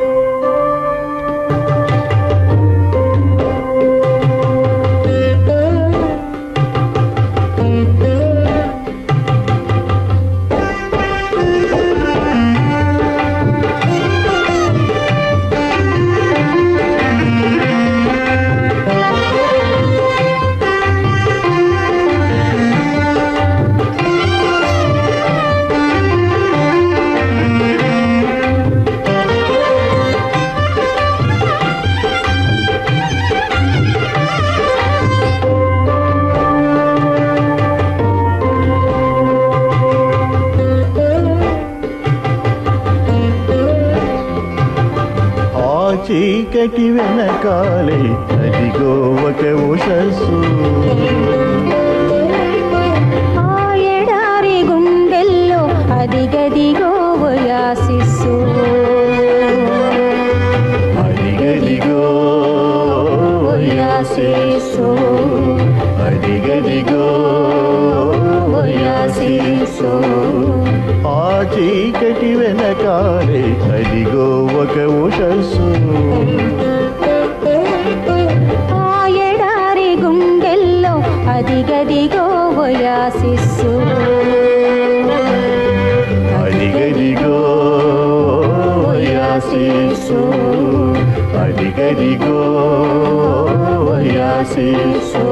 ఆ చీకటి వెనకాలే అదిగో ఒక ఉషస్సు. ఆ ఎడారి గుండెల్లో అదిగదిగో యాసిస్సు. అదిగదిగో యాసిస్సు. అదిగదిగో యాసిస్సు ఆ చీకటి వెనకాలే అదిగో ఒక ఉషస్సు ఆ ఎడారి గుండెల్లో అదిగదిగో యాసిస్సు అదిగదిగో యాసిస్సు అదిగదిగో యాసిస్సు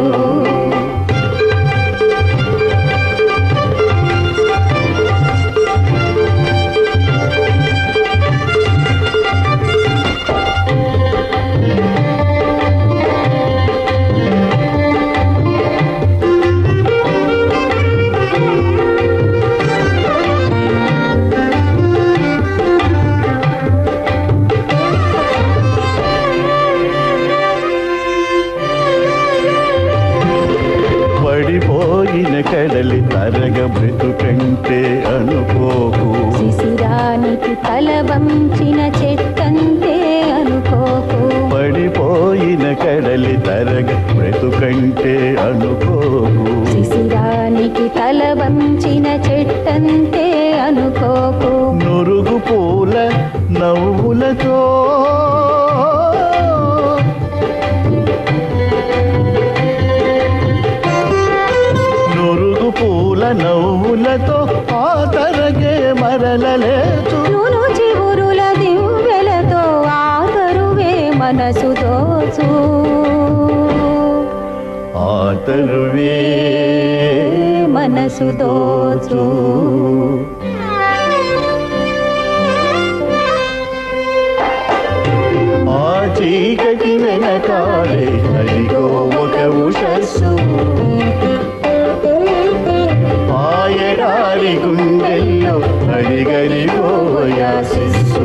బ్రతుకంటే అనుకోకు. శిశిరానికి తల వంచిన చెట్టంతే అనుకోకు. పడిపోయిన కడలి తరగ బ్రతుకంటే అనుకోకు. శిశిరానికి తల వంచిన చెట్టంతే అనుకోకు. నురుగు పూల నవ్వులతో నూను చివురుల దివ్వెలతో ఆదరువే మనసు దోచు ఆ తరువే మనసు దోచు ఆ చీకటి వెనకాలే అదిగో ఒక ఉషస్సు. అడిగడిగో యాసిస్సు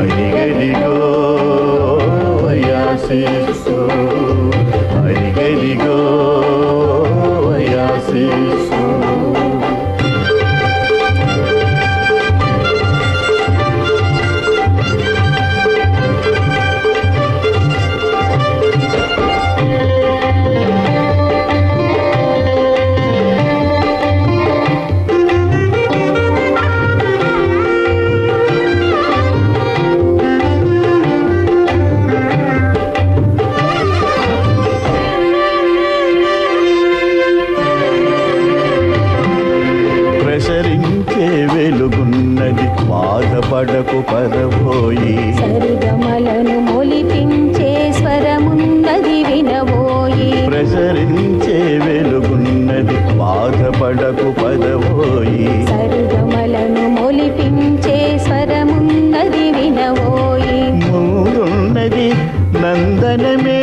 అడిగడిగో యాసిస్సు నందనమే.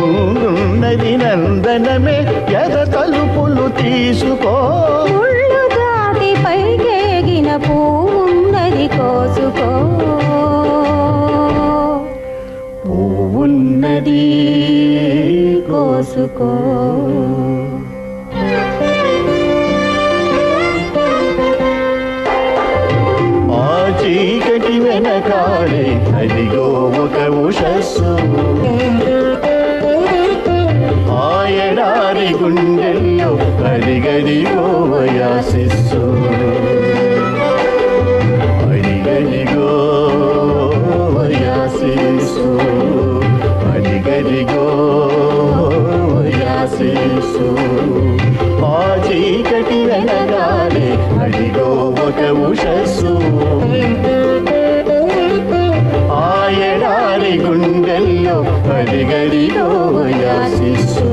ముందున్నది నందనమే ఎద తలుపులు తీసుకో. పైకేగిన పువ్వున్నది కోసుకో. పువ్వున్నది కోసుకో. చీకటి వెనకాలే. అదిగో ఒక ఉషస్సు. ఆ ఎడారి అరిగదిగో అడిగదిగో వయాసిస్సు అడిగదిగో వయాసిస్సు అడిగదిగో ఎడారి గుండెల్లో అడిగడిగో వయాసిస్సు